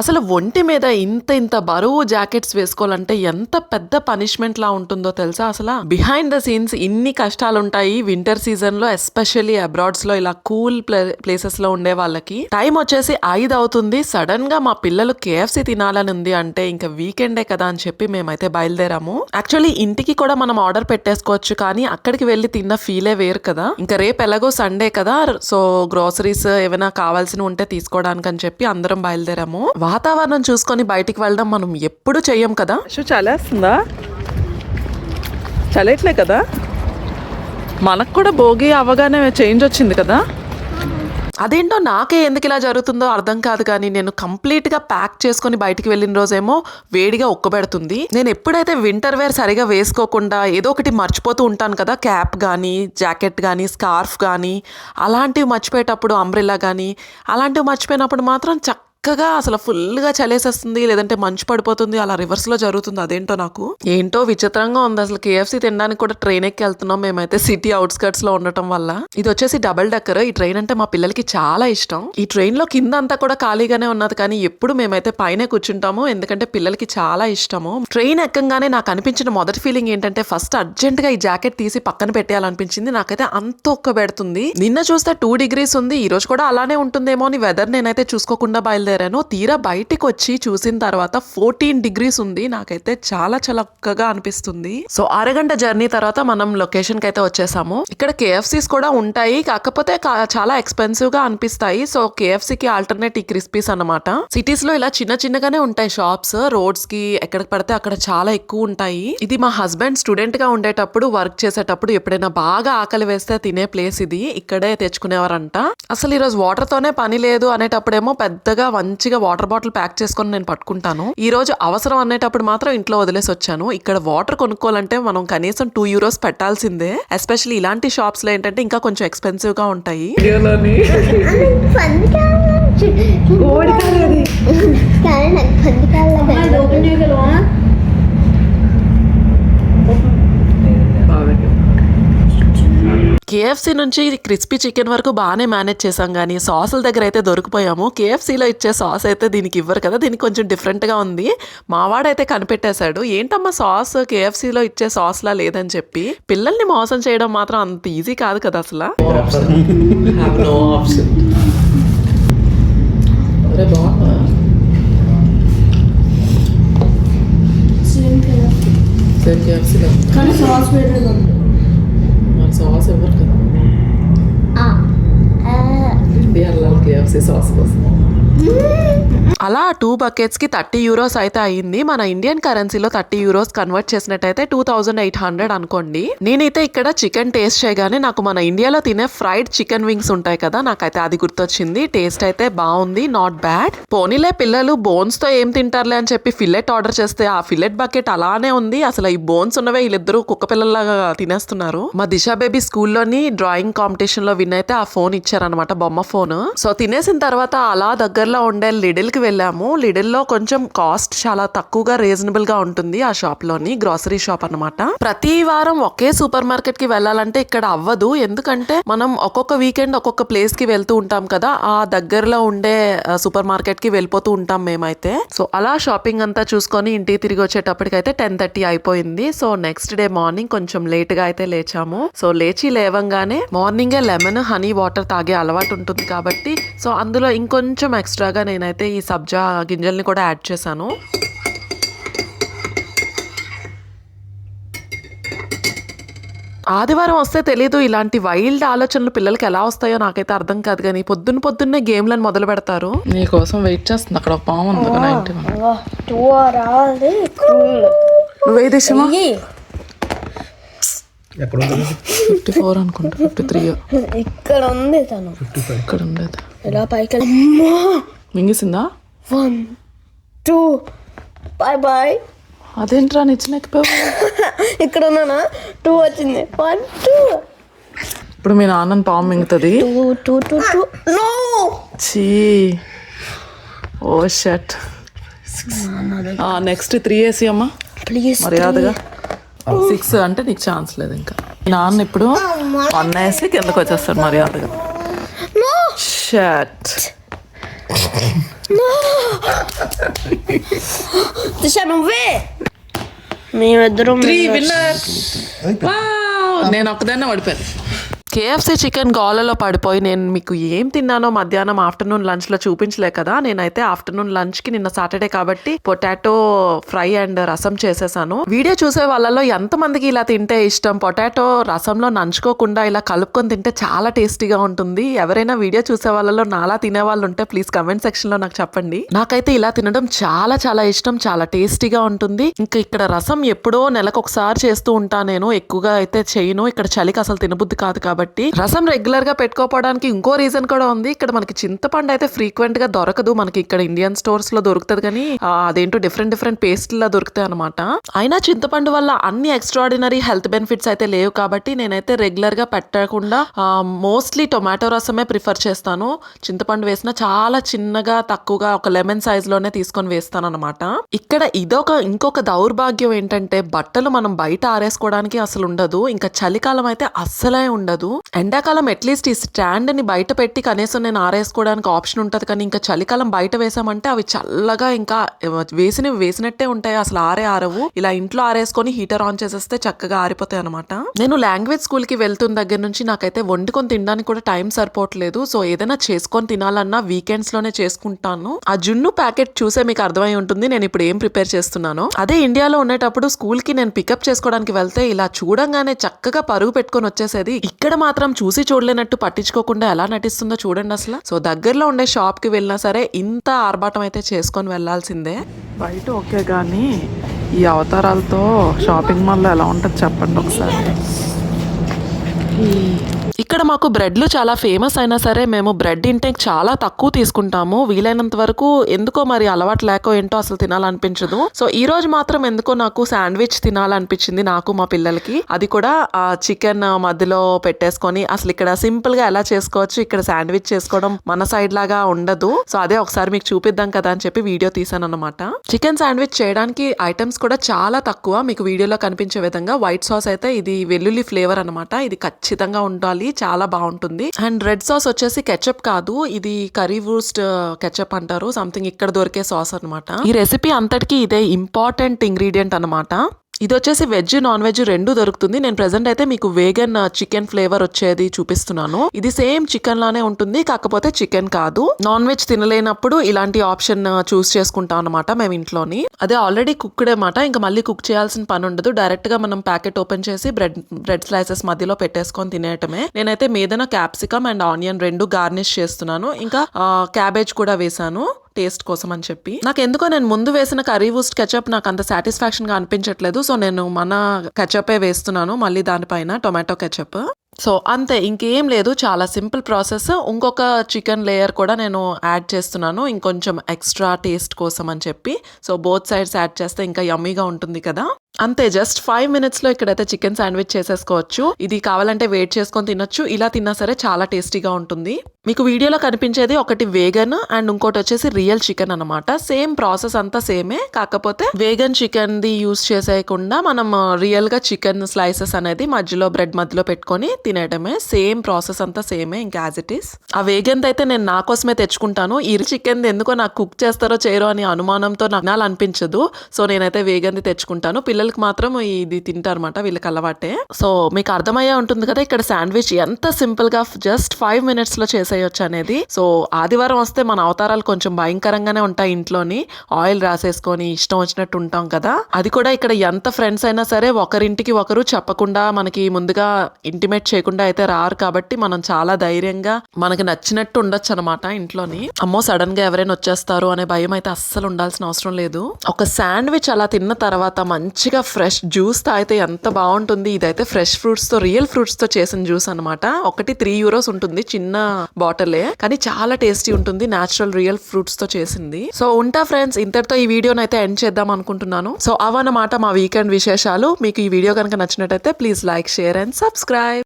అసలు ఒంటి మీద ఇంత ఇంత బరువు జాకెట్స్ వేసుకోవాలంటే ఎంత పెద్ద పనిష్మెంట్ లా ఉంటుందో తెలుసా అసలు? బిహైండ్ ద సీన్స్ ఇన్ని కష్టాలు ఉంటాయి వింటర్ సీజన్లో ఎస్పెషల్లీ అబ్రాడ్స్లో ఇలా కూల్ ప్లేసెస్లో ఉండే వాళ్ళకి. టైం వచ్చేసి ఐదు అవుతుంది. సడన్గా మా పిల్లలు కేఎఫ్సి తినాలని ఉంది అంటే ఇంకా వీకెండే కదా అని చెప్పి మేమైతే బయలుదేరాము. యాక్చువల్లీ ఇంటికి కూడా మనం ఆర్డర్ పెట్టేసుకోవచ్చు కానీ అక్కడికి వెళ్ళి తిన్న ఫీలే వేరు కదా. ఇంకా రేపు ఎలాగో సండే కదా సో గ్రోసరీస్ ఏమైనా కావాల్సిన ఉంటే తీసుకోవడానికి అని చెప్పి అందరం బయలుదేరాము. వాతావరణం చూసుకొని బయటికి వెళ్ళడం మనం ఎప్పుడు చెయ్యం కదా? చలేస్తుందా? చలేట్లే కదా? మనకు కూడా భోగి అవగానే చేంజ్ వచ్చింది కదా? అదేంటో నాకే ఎందుకు ఇలా జరుగుతుందో అర్థం కాదు కానీ నేను కంప్లీట్గా ప్యాక్ చేసుకొని బయటికి వెళ్ళిన రోజేమో వేడిగా ఉక్కబెడుతుంది. నేను ఎప్పుడైతే వింటర్ వేర్ సరిగా వేసుకోకుండా ఏదో ఒకటి మర్చిపోతూ ఉంటాను కదా క్యాప్ కానీ జాకెట్ కానీ స్కార్ఫ్ కానీ అలాంటివి మర్చిపోయేటప్పుడు అంబ్రెల్లా కానీ అలాంటివి మర్చిపోయినప్పుడు మాత్రం చక్కగా అసలు ఫుల్గా చలేసేస్తుంది లేదంటే మంచు పడిపోతుంది అలా రివర్స్లో జరుగుతుంది. అదేంటో నాకు? ఏంటో విచిత్రంగా ఉంది అసలు. కేఎఫ్సి తినడానికి కూడా ట్రైన్ ఎక్కి వెళ్తున్నాం మేమైతే సిటీ అవుట్స్కర్ట్స్లో ఉండటం వల్ల. ఇది వచ్చేసి డబుల్ డెక్కర్. ఈ ట్రైన్ అంటే మా పిల్లలకి చాలా ఇష్టం. ఈ ట్రైన్లో కింద అంతా కూడా ఖాళీగానే ఉన్నది కానీ ఎప్పుడు మేమైతే పైనే కూర్చుంటాము ఎందుకంటే పిల్లలకి చాలా ఇష్టము. ట్రైన్ ఎక్కంగానే నాకు అనిపించిన మొదటి ఫీలింగ్ ఏంటంటే ఫస్ట్ అర్జెంట్గా ఈ జాకెట్ తీసి పక్కన పెట్టేయాలనిపించింది. నాకైతే అంత ఒక్క పెడుతుంది. నిన్న చూస్తే టూ డిగ్రీస్ ఉంది. ఈ రోజు కూడా అలానే ఉంటుందేమో అని వెదర్ నేనైతే చూసుకోకుండా బయలుదేరాను. తీరా బయటికి వచ్చి చూసిన తర్వాత ఫోర్టీన్ డిగ్రీస్ ఉంది. నాకైతే చాలా చలక్కగా అనిపిస్తుంది. సో అరగంట జర్నీ తర్వాత మనం లొకేషన్కి అయితే వచ్చేసాము. ఇక్కడ కేఎఫ్సీస్ కూడా ఉంటాయి. కాకపోతే చాలా ఎక్స్పెన్సివ్గా అనిపిస్తాయి. సో కేఎఫ్సీ కి ఆల్టర్నేట్ ఈ క్రిస్పీస్ అన్నమాట. సిటీస్లో ఇలా చిన్న చిన్నగానే ఉంటాయి షాప్స్. రోడ్స్కి ఎక్కడికి పడితే అక్కడ చాలా ఎక్కువ ఉంటాయి. ఇది మా హస్బెండ్ స్టూడెంట్గా ఉండేటప్పుడు వర్క్ చేసేటప్పుడు ఎప్పుడైనా బాగా ఆకలి వేస్తే తినే ప్లేస్ ఇది. ఇక్కడే తెచ్చుకునేవారంట. అసలు ఈరోజు వాటర్ తోనే పని లేదు అనేటప్పుడేమో పెద్దగా మంచిగా వాటర్ బాటిల్ ప్యాక్ చేసుకొని నేను పట్టుకుంటాను. ఈ రోజు అవసరం అనేటప్పుడు మాత్రం ఇంట్లో వదిలేసి వచ్చాను. ఇక్కడ వాటర్ కొనుక్కోవాలంటే మనం కనీసం టూ యూరోస్ పెట్టాల్సిందే. ఎస్పెషల్లీ ఇలాంటి షాప్స్లో ఏంటంటే ఇంకా కొంచెం ఎక్స్పెన్సివ్గా ఉంటాయి. కానీ నాకు కేఎఫ్సీ నుంచి క్రిస్పీ చికెన్ వరకు బాగానే మేనేజ్ చేసాం కానీ సాసుల దగ్గర అయితే దొరికిపోయాము. కేఎఫ్సీలో ఇచ్చే సాస్ అయితే దీనికి ఇవ్వరు కదా దీనికి కొంచెం డిఫరెంట్గా ఉంది. మావాడైతే కనిపెట్టేశాడు ఏంటమ్మా సాస్ కేఎఫ్సీలో ఇచ్చే సాస్లా లేదని చెప్పి? పిల్లల్ని మోసం చేయడం మాత్రం అంత ఈజీ కాదు కదా అసలు? అలా టూ బకెట్స్కి థర్టీ యూరోస్ అయితే అయ్యింది మన ఇండియన్ కరెన్సీలో థర్టీ యూరోస్ కన్వర్ట్ చేసినట్టయితే టూ థౌజండ్ ఎయిట్ హండ్రెడ్ అనుకోండి. నేనైతే ఇక్కడ చికెన్ టేస్ట్ చేయగానే నాకు మన ఇండియాలో తినే ఫ్రైడ్ చికెన్ వింగ్స్ ఉంటాయి కదా నాకైతే అది గుర్తొచ్చింది. టేస్ట్ అయితే బాగుంది నాట్ బ్యాడ్ పోనీలే పిల్లలు బోన్స్తో ఏం తింటారులే అని చెప్పి ఫిల్లెట్ ఆర్డర్ చేస్తే ఆ ఫిల్లెట్ బకెట్ అలానే ఉంది. అసలు ఈ బోన్స్ ఉన్నవే వీళ్ళిద్దరూ కుక్క పిల్లల్లాగా తినేస్తున్నారు. మా దిశా బేబీ స్కూల్లోని డ్రాయింగ్ కాంపిటీషన్లో విన్ అయితే ఆ ఫోన్ ఇచ్చారనమాట బొమ్మ ఫోన్ సో తినేసిన తర్వాత అలా దగ్గరలో ఉండే లిడిల్కి వెళ్ళాము. లిడిల్లో కొంచెం కాస్ట్ చాలా తక్కువగా రీజనబుల్గా ఉంటుంది ఆ షాప్లోని గ్రోసరీ షాప్ అన్నమాట. ప్రతి వారం ఒకే సూపర్ మార్కెట్కి వెళ్ళాలంటే ఇక్కడ అవ్వదు. ఎందుకంటే మనం ఒక్కొక్క వీకెండ్ ఒక్కొక్క ప్లేస్కి వెళ్తూ ఉంటాం కదా ఆ దగ్గరలో ఉండే సూపర్ మార్కెట్కి వెళ్ళిపోతూ ఉంటాం మేమైతే. సో అలా షాపింగ్ అంతా చూసుకొని ఇంటికి తిరిగి వచ్చేటప్పటికైతే టెన్ థర్టీ అయిపోయింది. సో నెక్స్ట్ డే మార్నింగ్ కొంచెం లేట్గా అయితే లేచాము. సో లేచి లేవంగానే మార్నింగే లెమన్ హనీ వాటర్ తాగే అలవాటు ఉంటుంది కాబట్టి సో అందులో ఇంకొంచెం ఎక్స్ట్రాగా నేనైతే ఈ సబ్జా గింజల్ని కూడా యాడ్ చేశాను. ఆదివారం వస్తే తెలీదు ఇలాంటి వైల్డ్ ఆలోచనలు పిల్లలకి ఎలా వస్తాయో నాకైతే అర్థం కాదు కానీ పొద్దున్న పొద్దున్నే గేమ్లను మొదలు పెడతారు. నీ కోసం వెయిట్ చేస్తుంది అక్కడ ఒక పాము ఉంది నువ్వే దేశమా ఫిఫ్టీ ఫోర్ అనుకుంటా ఫిఫ్టీ త్రీ. ఇక్కడ ఉంది తను. ఇక్కడ ఉండేది ఇలా పైకి అమ్మా! మింగిసిందా? వన్ టూ బాయ్ బాయ్ అదేంట్రా నిచ్చిన ఇక్కడ ఉన్నానా? టూ వచ్చింది. One two. ఇప్పుడు మీ నాన్నని పాము మింగుతుంది. Two two two two. No! చీ ఓ షట్. నెక్స్ట్ త్రీ వేసి అమ్మా. ప్లీజ్ మర్యాదగా. సిక్స్ అంటే నీకు ఛాన్స్ లేదు ఇంకా. నాన్న ఇప్పుడు వన్ వేసి కిందకు వచ్చేస్తాడు మర్యాదగా షట్. దిశ నువ్వే మేమిద్దరం త్రీ విన్నర్ నేను ఒక్కదాన్నే ఓడిపోయాను కేఎఫ్సీ చికెన్ గోలలో పడిపోయి నేను మీకు ఏం తిన్నానో మధ్యాహ్నం ఆఫ్టర్నూన్ లంచ్లో చూపించలే కదా నేనైతే ఆఫ్టర్నూన్ లంచ్కి నిన్న సాటర్డే కాబట్టి పొటాటో ఫ్రై అండ్ రసం చేసేసాను. వీడియో చూసే వాళ్ళలో ఎంత మందికి ఇలా తింటే ఇష్టం? పొటాటో రసంలో నంచుకోకుండా ఇలా కలుపుకొని తింటే చాలా టేస్టీగా ఉంటుంది. ఎవరైనా వీడియో చూసే వాళ్ళలో నాలా తినే వాళ్ళు ఉంటే ప్లీజ్ కమెంట్ సెక్షన్లో నాకు చెప్పండి. నాకైతే ఇలా తినడం చాలా చాలా ఇష్టం చాలా టేస్టీగా ఉంటుంది. ఇంకా ఇక్కడ రసం ఎప్పుడో నెలకు ఒకసారి చేస్తూ ఉంటా నేను. ఎక్కువగా అయితే చేయను. ఇక్కడ చలికి అసలు తినబుద్ధి కాదు కాబట్టి. రసం రెగ్యులర్గా పెట్టుకోపోవడానికి ఇంకో రీజన్ కూడా ఉంది. ఇక్కడ మనకి చింతపండు అయితే ఫ్రీక్వెంట్గా దొరకదు. మనకి ఇక్కడ ఇండియన్ స్టోర్స్లో దొరుకుతుంది కానీ అదేంటో డిఫరెంట్ డిఫరెంట్ పేస్ట్లా దొరుకుతాయి అనమాట అయినా చింతపండు వల్ల అన్ని ఎక్స్ట్రాడినరీ హెల్త్ బెనిఫిట్స్ అయితే లేవు కాబట్టి నేనైతే రెగ్యులర్గా పెట్టకుండా మోస్ట్లీ టొమాటో రసమే ప్రిఫర్ చేస్తాను. చింతపండు వేసిన చాలా చిన్నగా తక్కువగా ఒక లెమన్ సైజ్లోనే తీసుకొని వేస్తాను అనమాట ఇక్కడ ఇదొక ఇంకొక దౌర్భాగ్యం ఏంటంటే బట్టలు మనం బయట ఆరేసుకోవడానికి అసలు ఉండదు. ఇంకా చలికాలం అయితే అస్సలే ఉండదు. ఎండాకాలం అట్లీస్ట్ ఈ స్టాండ్ని బయట పెట్టి కనీసం నేను ఆరేసుకోవడానికి ఆప్షన్ ఉంటుంది కానీ ఇంకా చలికాలం బయట వేసామంటే అవి చల్లగా ఇంకా వేసినవి వేసినట్టే ఉంటాయి. అసలు ఆరే ఆరవు. ఇలా ఇంట్లో ఆరేసుకొని హీటర్ ఆన్ చేసేస్తే చక్కగా ఆరిపోతాయి అనమాట నేను లాంగ్వేజ్ స్కూల్కి వెళ్తున్న దగ్గర నుంచి నాకైతే వండుకొని తినడానికి కూడా టైం సరిపోవట్లేదు. సో ఏదైనా చేసుకొని తినాలన్నా వీకెండ్స్లోనే చేసుకుంటాను. ఆ జున్ను ప్యాకెట్ చూసే మీకు అర్థమై ఉంటుంది. నేను ఇప్పుడు ఏం ప్రిపేర్ చేస్తున్నాను. అదే ఇండియాలో ఉండేటప్పుడు స్కూల్కి నేను పికప్ చేసుకోవడానికి వెళ్తే ఇలా చూడంగానే చక్కగా పరుగు పెట్టుకొని వచ్చేసేది. ఇక్కడ మాత్రం చూసి చూడలేనట్టు పట్టించుకోకుండా ఎలా నటిస్తుందో చూడండి అసలు. సో దగ్గరలో ఉండే షాప్కి వెళ్ళినా సరే ఇంత ఆర్భాటం అయితే చేసుకొని వెళ్ళాల్సిందే బయట ఓకే కానీ ఈ అవతారాలతో షాపింగ్ మాల్లో ఎలా ఉంటుంది చెప్పండి ఒకసారి. ఇక్కడ మాకు బ్రెడ్లు చాలా ఫేమస్ అయినా సరే మేము బ్రెడ్ ఇంటేక్ చాలా తక్కువ తీసుకుంటాము. వీలైనంత వరకు ఎందుకో మరి అలవాటు లేకో ఏంటో అసలు తినాలనిపించదు. సో ఈ రోజు మాత్రం ఎందుకో నాకు శాండ్విచ్ తినాలనిపించింది నాకు మా పిల్లలకి. అది కూడా చికెన్ మధ్యలో పెట్టేసుకొని అసలు ఇక్కడ సింపుల్గా ఎలా చేసుకోవచ్చు ఇక్కడ శాండ్విచ్ చేసుకోవడం మన సైడ్ లాగా ఉండదు. సో అదే ఒకసారి మీకు చూపిద్దాం కదా అని చెప్పి వీడియో తీసాను అనమాట చికెన్ శాండ్విచ్ చేయడానికి ఐటమ్స్ కూడా చాలా తక్కువ. మీకు వీడియోలో కనిపించే విధంగా వైట్ సాస్ అయితే ఇది వెల్లుల్లి ఫ్లేవర్ అనమాట ఇది ఖచ్చితంగా ఉండాలి. చాలా బాగుంటుంది. అండ్ రెడ్ సాస్ వచ్చేసి కెచప్ కాదు ఇది కర్రీ వూస్ట్ కెచప్ అంటారు సంథింగ్ ఇక్కడ దొరికే సాస్ అన్నమాట. ఈ రెసిపీ అంతటికి ఇదే ఇంపార్టెంట్ ఇంగ్రీడియంట్ అన్నమాట. ఇది వచ్చేసి వెజ్ నాన్ వెజ్ రెండు దొరుకుతుంది. నేను ప్రెసెంట్ అయితే మీకు వేగన్ చికెన్ ఫ్లేవర్ వచ్చేది చూపిస్తున్నాను. ఇది సేమ్ చికెన్ లానే ఉంటుంది కాకపోతే చికెన్ కాదు. నాన్ వెజ్ తినలేనప్పుడు ఇలాంటి ఆప్షన్ uh, చూస్ చేసుకుంటాం అనమాట మేము ఇంట్లోని. అదే ఆల్రెడీ కుక్డ్ అనమాట ఇంకా మళ్ళీ కుక్ చేయాల్సిన పని ఉండదు. డైరెక్ట్గా మనం ప్యాకెట్ ఓపెన్ చేసి బ్రెడ్ బ్రెడ్ స్లైసెస్ మధ్యలో పెట్టేసుకొని తినేయటమే. నేనైతే మీదన క్యాప్సికమ్ అండ్ ఆనియన్ రెండు గార్నిష్ చేస్తున్నాను. ఇంకా uh, క్యాబేజ్ కూడా వేసాను టేస్ట్ కోసం అని చెప్పి. నాకు ఎందుకో నేను ముందు వేసిన కర్రీ వూస్ట్ కెచప్ నాకు అంత సాటిస్ఫాక్షన్గా అనిపించట్లేదు. సో నేను మన కెచపే వేస్తున్నాను. మళ్ళీ దానిపైన టొమాటో కెచప్ సో అంతే. ఇంకేం లేదు. చాలా సింపుల్ ప్రాసెస్ ఇంకొక చికెన్ లేయర్ కూడా నేను యాడ్ చేస్తున్నాను. ఇంకొంచెం ఎక్స్ట్రా టేస్ట్ కోసం అని చెప్పి. సో బోత్ సైడ్స్ యాడ్ చేస్తే ఇంకా యమ్మీగా ఉంటుంది కదా. అంతే జస్ట్ ఫైవ్ మినిట్స్లో ఇక్కడైతే చికెన్ శాండ్విచ్ చేసేసుకోవచ్చు. ఇది కావాలంటే వెయిట్ చేసుకొని తినొచ్చు. ఇలా తిన్నా సరే చాలా టేస్టీగా ఉంటుంది. మీకు వీడియోలో కనిపించేది ఒకటి వేగన్ అండ్ ఇంకోటి వచ్చేసి రియల్ చికెన్ అన్నమాట. సేమ్ ప్రాసెస్ అంతా సేమే కాకపోతే వేగన్ చికెన్ ది యూస్ చేసేయకుండా మనం uh, రియల్గా చికెన్ స్లైసెస్ అనేది మధ్యలో బ్రెడ్ మధ్యలో పెట్టుకొని తినేయడమే. సేమ్ ప్రాసెస్ అంతా సేమే ఇంకా యాజ్ ఇట్ ఈస్ ఆ వేగన్ అయితే నేను నా కోసమే తెచ్చుకుంటాను. ఈ చికెన్ ఎందుకో నాకు కుక్ చేస్తారో చేయరో అని అనుమానంతో నాకు అనిపించదు సో నేనైతే వేగన్ది తెచ్చుకుంటాను. పిల్లలకి మాత్రం ఇది తింటారన్నమాట వీళ్ళకి అలవాటే. సో మీకు అర్థమయ్యే ఉంటుంది కదా ఇక్కడ శాండ్విచ్ ఎంత సింపుల్గా జస్ట్ ఫైవ్ మినిట్స్లో చేసేయొచ్చు అనేది. సో ఆదివారం వస్తే మన అవతారాలు కొంచెం భయంకరంగానే ఉంటాయి ఇంట్లోని. ఆయిల్ రాసేసుకొని ఇష్టం వచ్చినట్టు ఉంటాం కదా. అది కూడా ఇక్కడ ఎంత ఫ్రెండ్స్ అయినా సరే ఒకరింటికి ఒకరు చెప్పకుండా మనకి ముందుగా ఇంటిమేట్ చేయకుండా అయితే రారు కాబట్టి మనం చాలా ధైర్యంగా మనకి నచ్చినట్టు ఉండొచ్చు అనమాట ఇంట్లోని. అమ్మో సడన్గా ఎవరైనా వచ్చేస్తారు అనే భయం అయితే అస్సలు ఉండాల్సిన అవసరం లేదు. ఒక శాండ్విచ్ అలా తిన్న తర్వాత మంచి మంచిగా ఫ్రెష్ జ్యూస్ తాగితే ఎంత బాగుంటుంది? ఇదైతే ఫ్రెష్ ఫ్రూట్స్తో రియల్ ఫ్రూట్స్తో చేసిన జ్యూస్ అన్నమాట. ఒకటి త్రీ యూరోస్ ఉంటుంది చిన్న బాటిలే కానీ చాలా టేస్టీ ఉంటుంది న్యాచురల్ రియల్ ఫ్రూట్స్తో చేసింది. సో ఉంటా ఫ్రెండ్స్ ఇంతటితో ఈ వీడియోని అయితే ఎండ్ చేద్దాం అనుకుంటున్నాను. సో అవన్నమాట మా వీకెండ్ విశేషాలు. మీకు ఈ వీడియో కనుక నచ్చినట్టయితే please like share and subscribe